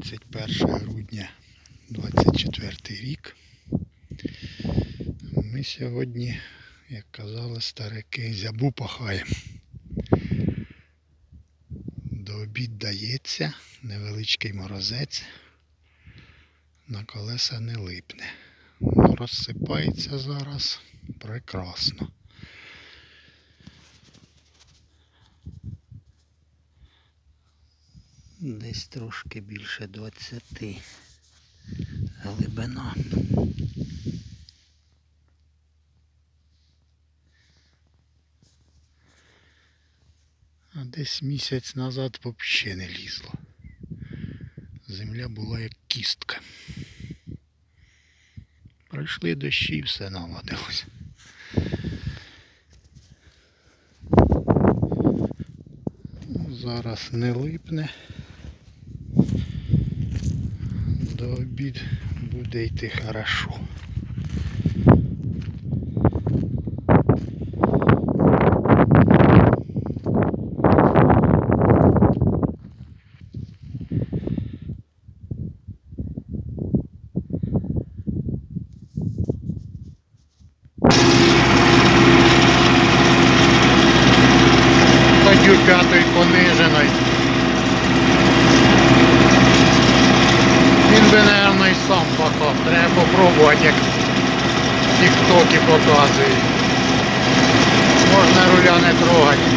31 грудня 24 рік. Ми сьогодні, як казали старики, зябу пахаємо. До обід дається невеличкий морозець. На колеса не липне. Розсипається зараз прекрасно. Десь трошки більше 20 глибина. А десь місяць назад взагалі не лізло. Земля була як кістка. Пройшли дощі і все наладилось. Ну, Зараз не липне. До обід буде йти хорошо. П'ятої пониженої. І сам потом Треба попробувати, як тіктоки показують. Можна руля не трогати.